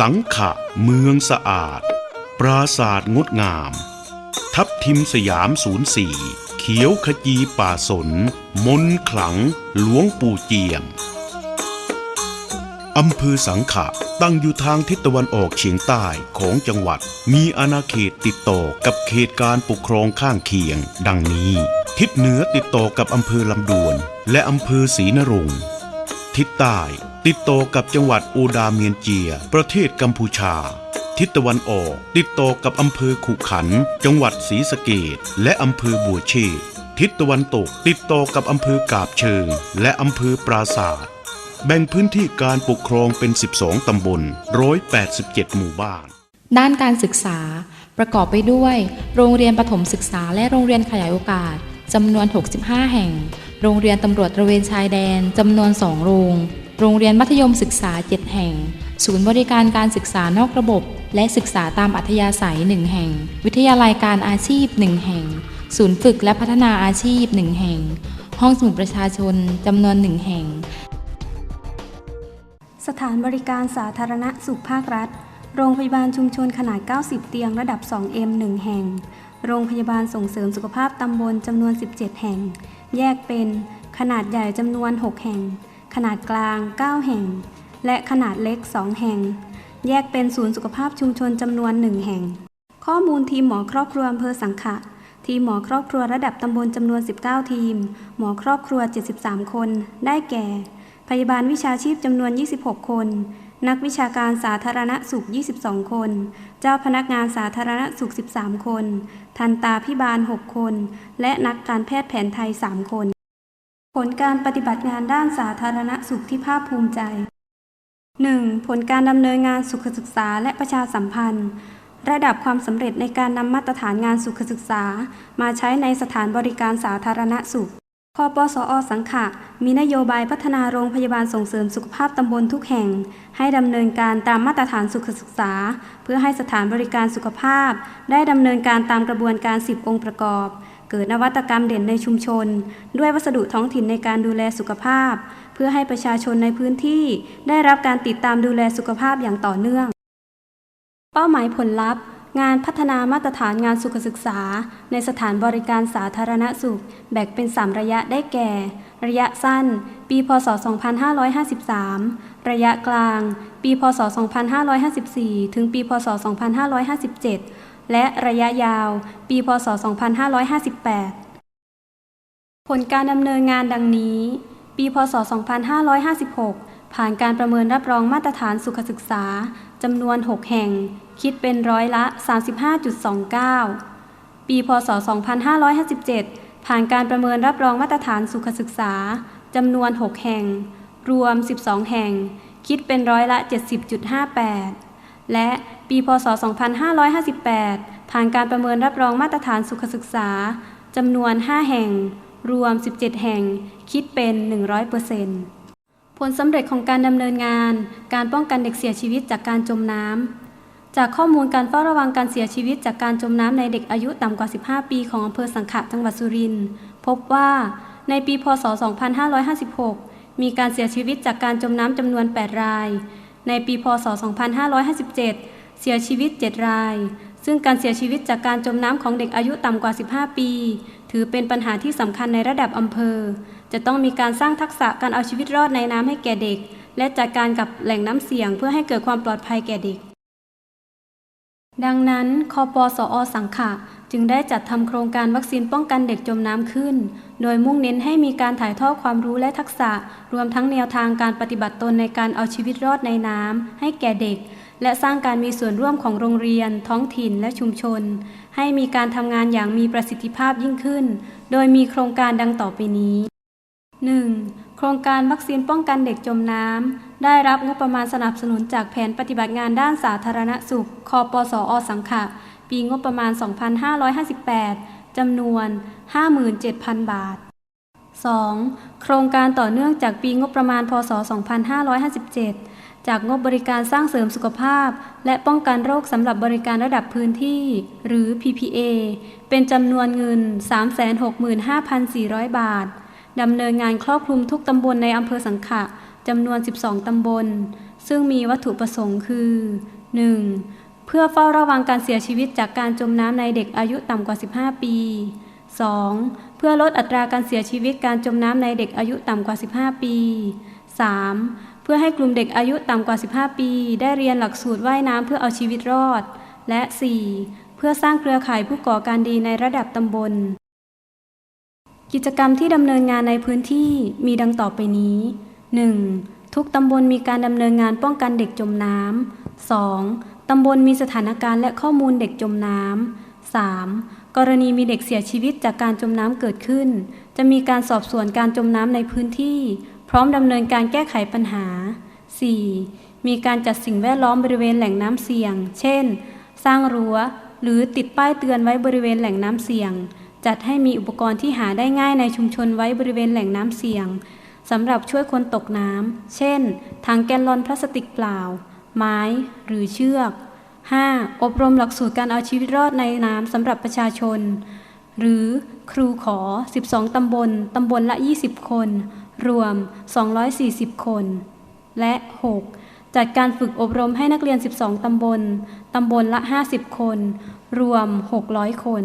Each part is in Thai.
สังขะเมืองสะอาด ปราศาสตร์งดงาม ทับทิมสยามศูนย์สี่เขียวขจีป่าสน มนขลัง หลวงปู่เจียมอำเภอสังขะตั้งอยู่ทางทิศตะวันออกเฉียงใต้ของจังหวัด มีอาณาเขตติดต่อกับเขตการปกครองข้างเคียง ดังนี้ ทิศเหนือติดต่อกับอำเภอลำดวน และอำเภอศรีนรงค์ทิศใต้ ติดต่อกับจังหวัดโอดาเมียนเจีย ประเทศกัมพูชา ทิศตะวันออก ติดต่อกับอำเภอขุขัน จังหวัดศรีสะเกดและอำเภอบัวเชษทิศตะวันตก ติดต่อกับอำเภอกาบเชิง และอำเภอปราศาสตร์แบ่งพื้นที่การปกครองเป็น 12 ตำบล 187 หมู่บ้าน ด้านการศึกษาประกอบไปด้วย โรงเรียนประถมศึกษาและโรงเรียนขยายโอกาสจำนวน 65 แห่ง โรงเรียนตำรวจตระเวนชายแดนจำนวน 2 โรง โรงเรียนมัธยมศึกษา 7 แห่ง ศูนย์บริการการศึกษานอกระบบ และศึกษาตามอัธยาศัย 1 แห่ง วิทยาลัยการอาชีพ 1 แห่ง ศูนย์ฝึกและพัฒนาอาชีพ 1 แห่ง ห้องสมุดประชาชนจำนวน 1 แห่ง สถานบริการสาธารณสุขภาครัฐ โรงพยาบาลชุมชนขนาด 90 เตียงระดับ 2M 1 แห่ง โรงพยาบาลส่งเสริมสุขภาพตำบลจำนวน 17 แห่ง แยกเป็นขนาดใหญ่จำนวน 6 แห่ง ขนาดกลาง 9 แห่ง และขนาดเล็ก 2 แห่ง แยกเป็นศูนย์สุขภาพชุมชนจำนวน 1 แห่ง ข้อมูลทีมหมอครอบครัวอำเภอสังขะ ทีมหมอครอบครัวระดับตำบลจำนวน 19 ทีม หมอครอบครัว 73 คน ได้แก่ พยาบาลวิชาชีพจำนวน 26 คน นักวิชาการสาธารณสุข 22 คน เจ้าพนักงานสาธารณสุข 13 คน ทันตาพิบาล 6 คน และนักการแพทย์แผนไทย 3 คน ผลการปฏิบัติงานด้านสาธารณสุขที่ภาคภูมิใจ 1. ผลการดำเนินงานสุขศึกษาและประชาสัมพันธ์ ระดับความสำเร็จในการนำมาตรฐานงานสุขศึกษา มาใช้ในสถานบริการสาธารณสุขคปสอสังขะมีนโยบายพัฒนาโรงพยาบาลส่งเสริมสุขภาพตำบลทุกแห่ง ให้ดำเนินการตามมาตรฐานสุขศึกษา เพื่อให้สถานบริการสุขภาพ ได้ดำเนินการตามกระบวนการ 10 องค์ประกอบ เกิดนวัตกรรมเด่นในชุมชน ด้วยวัสดุท้องถิ่นในการดูแลสุขภาพ เพื่อให้ประชาชนในพื้นที่ได้รับการติดตามดูแลสุขภาพอย่างต่อเนื่อง เป้าหมายผลลัพธ์ งานพัฒนามาตรฐานงานสุขศึกษา ในสถานบริการสาธารณสุข แบ่งเป็น 3 ระยะได้แก่ ระยะสั้น ปีพศ 2553 ระยะกลาง ปีพศ 2554 ถึงปีพศ 2557 และระยะยาว ปี พศ 2558 ผลการดำเนินงานดังนี้ ปี พศ 2556 ผ่านการประเมินรับรองมาตรฐานสุขศึกษาจำนวน 6 แห่ง คิดเป็นร้อยละ 35.29 ปี พศ 2557 ผ่านการประเมินรับรองมาตรฐานสุขศึกษาจำนวน 6 แห่ง รวม 12 แห่ง คิดเป็นร้อยละ 70.58 และปีพศ 2558 ผ่านการประเมินรับรองมาตรฐานสุขศึกษาจำนวน 5 แห่ง รวม 17 แห่ง คิดเป็น 100%ผลสำเร็จของการดำเนินงาน การป้องกันเด็กเสียชีวิตจากการจมน้ำ จากข้อมูลการเฝ้าระวังการเสียชีวิตจากการจมน้ำในเด็กอายุต่ำกว่า 15 ปีของอำเภอสังขะจังหวัดสุรินทร์ พบว่าในปี พศ 2556 มีการเสียชีวิตจากการจมน้ำจำนวน 8 ราย ในปีพศ 2557 เสียชีวิต 7 ราย ซึ่งการเสียชีวิตจากการจมน้ำของเด็กอายุต่ำกว่า 15 ปี ถือเป็นปัญหาที่สำคัญในระดับอำเภอ จะต้องมีการสร้างทักษะการเอาชีวิตรอดในน้ำให้แก่เด็ก และจัดการกับแหล่งน้ำเสี่ยงเพื่อให้เกิดความปลอดภัยแก่เด็กดังนั้น คอปสอสังขะ จึงได้จัดทำโครงการวัคซีนป้องกันเด็กจมน้ำขึ้น โดยมุ่งเน้นให้มีการถ่ายทอดความรู้และทักษะ รวมทั้งแนวทางการปฏิบัติตนในการเอาชีวิตรอดในน้ำให้แก่เด็ก และสร้างการมีส่วนร่วมของโรงเรียน ท้องถิ่นและชุมชน ให้มีการทำงานอย่างมีประสิทธิภาพยิ่งขึ้น โดยมีโครงการดังต่อไปนี้ 1. โครงการวัคซีนป้องกันเด็กจมน้ำ ได้รับงบประมาณสนับสนุนจากแผนปฏิบัติงานด้านสาธารณสุข คอปสอสังขะ ปีงบประมาณ 2558 จำนวน 57,000 บาท 2. โครงการต่อเนื่องจากปีงบประมาณ พศ 2557 จากงบบริการสร้างเสริมสุขภาพ และป้องกันโรคสำหรับบริการระดับพื้นที่ หรือ PPA เป็นจำนวนเงิน 365,400 บาท ดำเนินงานครอบคลุมทุกตำบลในอำเภอสังขะจำนวน 12 ตำบล ซึ่งมีวัตถุประสงค์คือ 1. เพื่อเฝ้าระวังการเสียชีวิตจากการจมน้ำในเด็กอายุต่ำกว่า 15 ปี 2. เพื่อลดอัตราการเสียชีวิตการจมน้ำในเด็กอายุต่ำกว่า 15 ปี 3. เพื่อให้กลุ่มเด็กอายุต่ำกว่า 15 ปี ได้เรียนหลักสูตรว่ายน้ำเพื่อเอาชีวิตรอด และ 4. เพื่อสร้างเครือข่ายผู้ก่อการดีในระดับตำบล กิจกรรมที่ดำเนินงานในพื้นที่มีดังต่อไปนี้ 1. ทุกตำบลมีการดำเนินงานป้องกันเด็กจมน้ำ 2. ตำบลมีสถานการณ์และข้อมูลเด็กจมน้ำ 3. กรณีมีเด็กเสียชีวิตจากการจมน้ำเกิดขึ้น จะมีการสอบสวนการจมน้ำในพื้นที่ พร้อมดำเนินการแก้ไขปัญหา 4. มีการจัดสิ่งแวดล้อมบริเวณแหล่งน้ำเสี่ยง เช่น สร้างรั้ว หรือติดป้ายเตือนไว้บริเวณแหล่งน้ำเสี่ยง จัดให้มีอุปกรณ์ที่หาได้ง่ายในชุมชนไว้บริเวณแหล่งน้ำเสี่ยงสำหรับช่วยคนตกน้ำ เช่น ถังแกลลอนพลาสติกเปล่า ไม้ หรือเชือก 5. อบรมหลักสูตรการเอาชีวิตรอดในน้ำสำหรับประชาชน หรือครูขอ 12 ตำบล ตำบลละ 20 คน รวม 240 คน และ 6. จัดการฝึกอบรมให้นักเรียน 12 ตำบล ตำบลละ 50 คน รวม 600 คน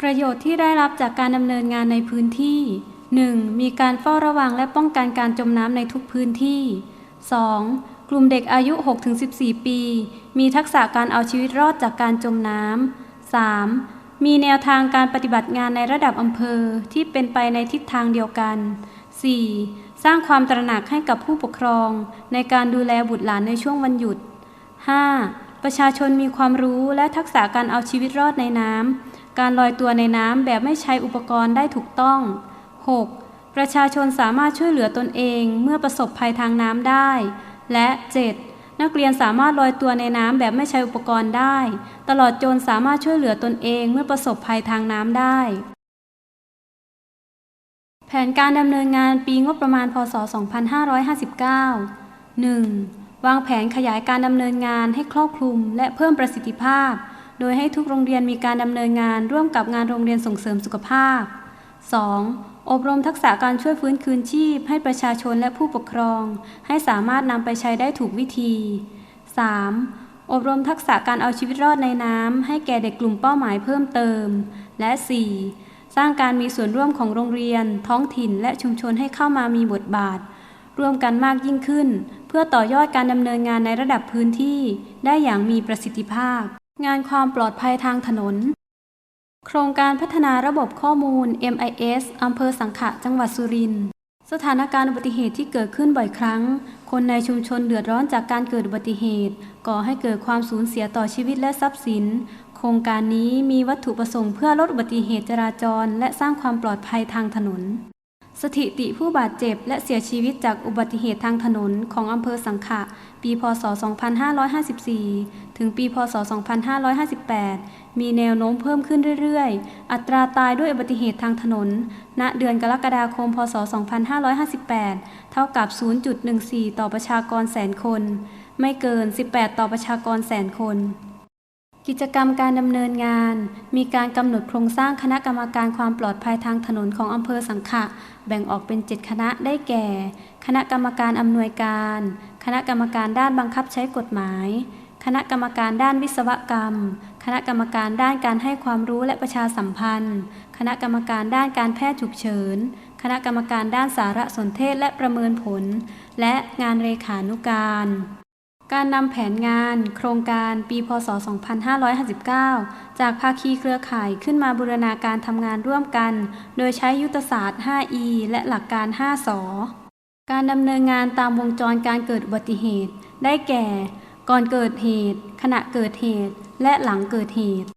ประโยชน์ที่ได้รับจากการดำเนินงานในพื้นที่ 1. มีการเฝ้าระวังและป้องกันการจมน้ำในทุกพื้นที่ 2. กลุ่มเด็กอายุ 6-14 ปี มีทักษะการเอาชีวิตรอดจากการจมน้ำ 3. มีแนวทางการปฏิบัติงานในระดับอำเภอที่เป็นไปในทิศทางเดียวกัน 4. สร้างความตระหนักให้กับผู้ปกครอง ในการดูแลบุตรหลานในช่วงวันหยุด 5. ประชาชนมีความรู้และทักษะการเอาชีวิตรอดในน้ำ การลอยตัวในน้ำแบบไม่ใช้อุปกรณ์ได้ถูกต้อง 6. ประชาชนสามารถช่วยเหลือตนเองเมื่อประสบภัยทางน้ำได้ และ 7. นักเรียนสามารถลอยตัวในน้ำแบบไม่ใช้อุปกรณ์ได้ ตลอดจนสามารถช่วยเหลือตนเองเมื่อประสบภัยทางน้ำได้ แผนการดำเนินงานปีงบประมาณ พศ 2559 1. วางแผนขยายการดำเนินงานให้ครอบคลุม และเพิ่มประสิทธิภาพ โดยให้ทุกโรงเรียนมีการดำเนินงานร่วมกับงานโรงเรียนส่งเสริมสุขภาพ 2. อบรมทักษะการช่วยฟื้นคืนชีพ ให้ประชาชนและผู้ปกครอง ให้สามารถนำไปใช้ได้ถูกวิธี 3. อบรมทักษะการเอาชีวิตรอดในน้ำให้แก่เด็กกลุ่มเป้าหมายเพิ่มเติม และ 4. สร้างการมีส่วนร่วมของโรงเรียน ท้องถิ่น และชุมชนให้เข้ามามีบทบาท ร่วมกันมากยิ่งขึ้น เพื่อต่อยอดการดำเนินงานในระดับพื้นที่ ได้อย่างมีประสิทธิภาพ งานความปลอดภัยทางถนน โครงการพัฒนาระบบข้อมูล MIS อำเภอสังขะ จังหวัดสุรินทร์ สถานการณ์อุบัติเหตุที่เกิดขึ้นบ่อยครั้ง คนในชุมชนเดือดร้อนจากการเกิดอุบัติเหตุ ก่อให้เกิดความสูญเสียต่อชีวิตและทรัพย์สิน โครงการนี้มีวัตถุประสงค์เพื่อลดอุบัติเหตุจราจร และสร้างความปลอดภัยทางถนน สถิติผู้บาดเจ็บและเสียชีวิตจากอุบัติเหตุทางถนนของอำเภอสังขะ ปี พศ 2554 ถึง ปี พศ 2558 มีแนวโน้มเพิ่มขึ้นเรื่อยๆ อัตราตายด้วยอุบัติเหตุทางถนน ณ เดือนกรกฎาคม พศ 2558 เท่ากับ 0.14 ต่อประชากรแสนคน ไม่เกิน 18 ต่อประชากรแสนคน กิจกรรมการดำเนินงาน มีการกำหนดโครงสร้างคณะกรรมการความปลอดภัยทางถนนของอำเภอสังขะ แบ่งออกเป็น 7 คณะได้แก่ คณะกรรมการอำนวยการ คณะกรรมการด้านบังคับใช้กฎหมายคณะกรรมการด้านวิศวกรรม คณะกรรมการด้านการให้ความรู้และประชาสัมพันธ์ คณะกรรมการด้านการแพทย์ฉุกเฉิน คณะกรรมการด้านสารสนเทศและประเมินผล และงานเลขานุการ การนำแผนงาน โครงการปีพศ 2559 จากภาคีเครือข่ายขึ้นมาบูรณาการทำงานร่วมกัน โดยใช้ยุทธศาสตร์ 5E และหลักการ 5สการดำเนินงานตามวงจรการเกิดอุบัติเหตุ ได้แก่ ก่อนเกิดเหตุ ขณะเกิดเหตุ และหลังเกิดเหตุ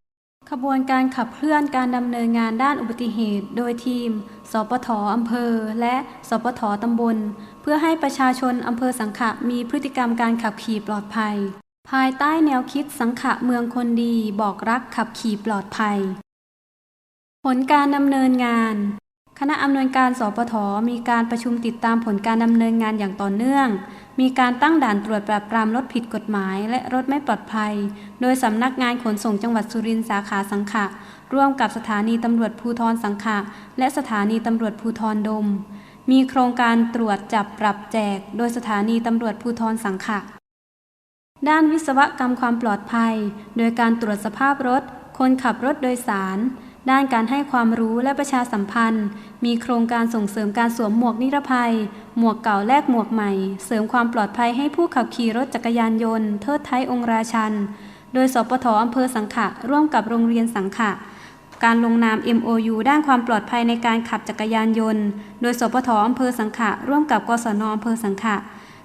ขบวนการขับเคลื่อนการดำเนินงานด้านอุบัติเหตุ โดยทีม สปทอำเภอ และสปทตำบล เพื่อให้ประชาชนอำเภอสังขะมีพฤติกรรมการขับขี่ปลอดภัย ภายใต้แนวคิดสังขะเมืองคนดี บอกรักขับขี่ปลอดภัย ผลการดำเนินงานคณะอำนวยการสปทมีการประชุมติดตามผลการดำเนินงานอย่างต่อเนื่อง มีการตั้งด่านตรวจปราบปรามรถผิดกฎหมาย และรถไม่ปลอดภัย โดยสำนักงานขนส่งจังหวัดสุรินทร์สาขาสังขะ ร่วมกับสถานีตำรวจภูธรสังขะ และสถานีตำรวจภูธรดม มีโครงการตรวจจับปรับแจก โดยสถานีตำรวจภูธรสังขะ ด้านวิศวกรรมความปลอดภัย โดยการตรวจสภาพรถ คนขับรถโดยสาร ด้านการให้ความรู้และประชาสัมพันธ์ มีโครงการส่งเสริมการสวมหมวกนิรภัย หมวกเก่าแลกหมวกใหม่ เสริมความปลอดภัยให้ผู้ขับขี่รถจักรยานยนต์เทิดไทยองค์ราชัน โดยสปทอำเภอสังขะร่วมกับโรงเรียนสังขะการลงนาม MOU ด้านความปลอดภัยในการขับจักรยานยนต์ โดยสปทอำเภอสังขะร่วมกับกศนอำเภอสังขะ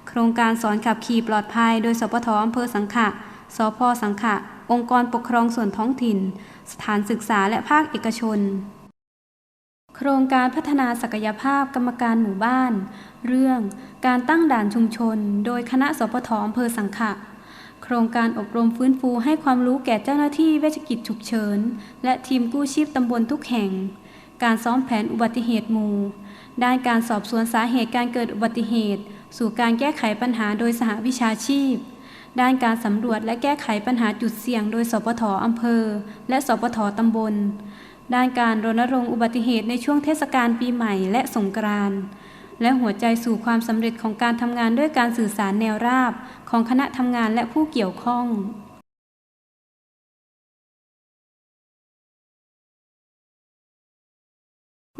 โครงการสอนขับขี่ปลอดภัย โดยสปทอำเภอสังขะ สพสังขะ องค์กรปกครองส่วนท้องถิ่น สถานศึกษาและภาคเอกชน โครงการพัฒนาศักยภาพกรรมการหมู่บ้าน เรื่องการตั้งด่านชุมชน โดยคณะสปทอำเภอสังขะโครงการอบรมฟื้นฟูให้ความรู้แก่เจ้าหน้าที่เวชกิจฉุกเฉิน และทีมกู้ชีพตำบลทุกแห่ง การซ้อมแผนอุบัติเหตุหมู่ ด้านการสอบสวนสาเหตุการเกิดอุบัติเหตุ สู่การแก้ไขปัญหาโดยสหวิชาชีพ ด้านการสำรวจและแก้ไขปัญหาจุดเสี่ยงโดยสปทอำเภอ และสปทตำบล ด้านการรณรงค์อุบัติเหตุในช่วงเทศกาลปีใหม่และสงกรานต์และหัวใจสู่ความสำเร็จของการทำงานด้วยการสื่อสารแนวราบ ของคณะทำงานและผู้เกี่ยวข้อง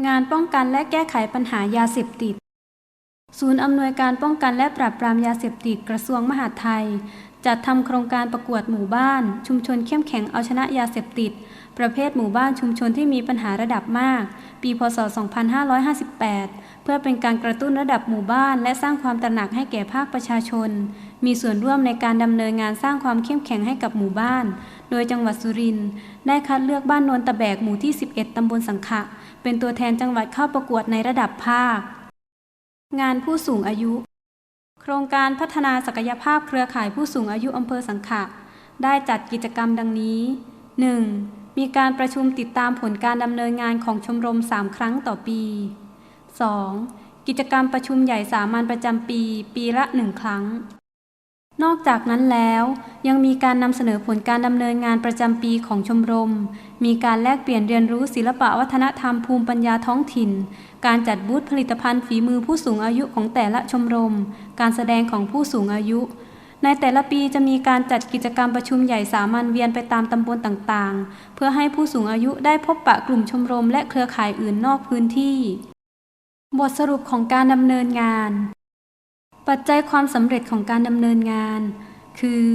งานป้องกันและแก้ไขปัญหายาเสพติด ศูนย์อำนวยการป้องกันและปราบปรามยาเสพติดกระทรวงมหาดไทย จัดทำโครงการประกวดหมู่บ้าน ชุมชนเข้มแข็งเอาชนะยาเสพติด ประเภทหมู่บ้านชุมชนที่มีปัญหาระดับมาก ปีพศ 2558 เพื่อเป็นการกระตุ้นระดับหมู่บ้าน และสร้างความตระหนักให้แก่ภาคประชาชน มีส่วนร่วมในการดำเนินงานสร้างความเข้มแข็งให้กับหมู่บ้าน โดยจังหวัดสุรินทร์ได้คัดเลือกบ้านโนนตะแบกหมู่ที่ 11 ตำบลสังขะ เป็นตัวแทนจังหวัดเข้าประกวดในระดับภาค งานผู้สูงอายุ โครงการพัฒนาศักยภาพเครือข่ายผู้สูงอายุอำเภอสังขะ ได้จัดกิจกรรมดังนี้ 1. มีการประชุมติดตามผลการดำเนินงานของชมรม 3 ครั้งต่อปี 2. กิจกรรมประชุมใหญ่สามัญประจำปี ปีละหนึ่งครั้ง นอกจากนั้นแล้วยังมีการนำเสนอผลการดำเนินงานประจำปีของชมรม มีการแลกเปลี่ยนเรียนรู้ศิลปะวัฒนธรรมภูมิปัญญาท้องถิ่น การจัดบูธผลิตภัณฑ์ฝีมือผู้สูงอายุของแต่ละชมรม การแสดงของผู้สูงอายุ ในแต่ละปีจะมีการจัดกิจกรรมประชุมใหญ่สามัญเวียนไปตามตำบลต่างๆ เพื่อให้ผู้สูงอายุได้พบปะกลุ่มชมรมและเครือข่ายอื่นนอกพื้นที่ บทสรุปของการดำเนินงาน ปัจจัยความสำเร็จของการดำเนินงาน คือ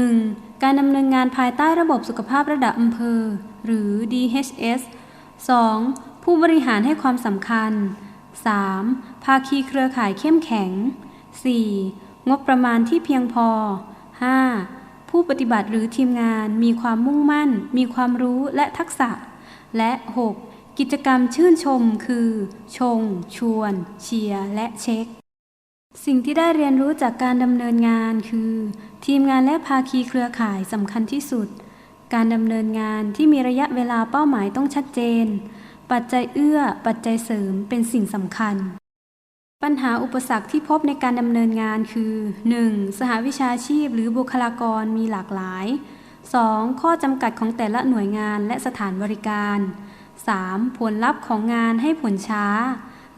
1. การดำเนินงานภายใต้ระบบสุขภาพระดับอำเภอ หรือ DHS 2. ผู้บริหารให้ความสำคัญ 3. ภาคีเครือข่ายเข้มแข็ง 4. งบประมาณที่เพียงพอ 5. ผู้ปฏิบัติหรือทีมงานมีความมุ่งมั่น มีความรู้และทักษะ และ 6. กิจกรรมชื่นชมคือ ชง ชวน เชียร์ และเช็ค สิ่งที่ได้เรียนรู้จากการดำเนินงานคือ ทีมงานและภาคีเครือข่ายสำคัญที่สุด การดำเนินงานที่มีระยะเวลาเป้าหมายต้องชัดเจน ปัจจัยเอื้อ ปัจจัยเสริมเป็นสิ่งสำคัญ ปัญหาอุปสรรคที่พบในการดำเนินงานคือ 1. สหวิชาชีพหรือบุคลากรมีหลากหลาย 2. ข้อจำกัดของแต่ละหน่วยงานและสถานบริการ 3. ผลลัพธ์ของงานให้ผลช้า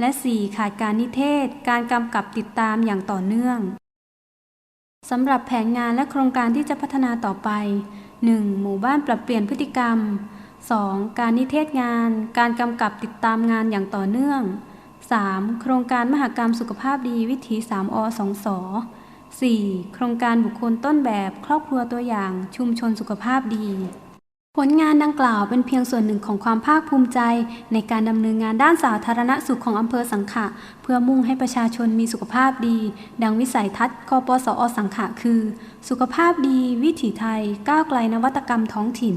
และ 4. ขาดการนิเทศ การกำกับติดตามอย่างต่อเนื่องสำหรับแผนงานและโครงการที่จะพัฒนาต่อไป 1. หมู่บ้านปรับเปลี่ยนพฤติกรรม 2. การนิเทศงาน การกำกับติดตามงานอย่างต่อเนื่อง 3. โครงการมหกรรมสุขภาพดีวิถี 3อ2ส 4. โครงการบุคคลต้นแบบ ครอบครัวตัวอย่างชุมชนสุขภาพดี ผลงานดังกล่าวเป็นเพียงส่วนหนึ่งของความภาคภูมิใจ ในการดำเนินงานด้านสาธารณสุขของอำเภอสังขะ เพื่อมุ่งให้ประชาชนมีสุขภาพดี ดังวิสัยทัศน์กปสอสังขะคือ สุขภาพดี วิถีไทย ก้าวไกลนวัตกรรมท้องถิ่น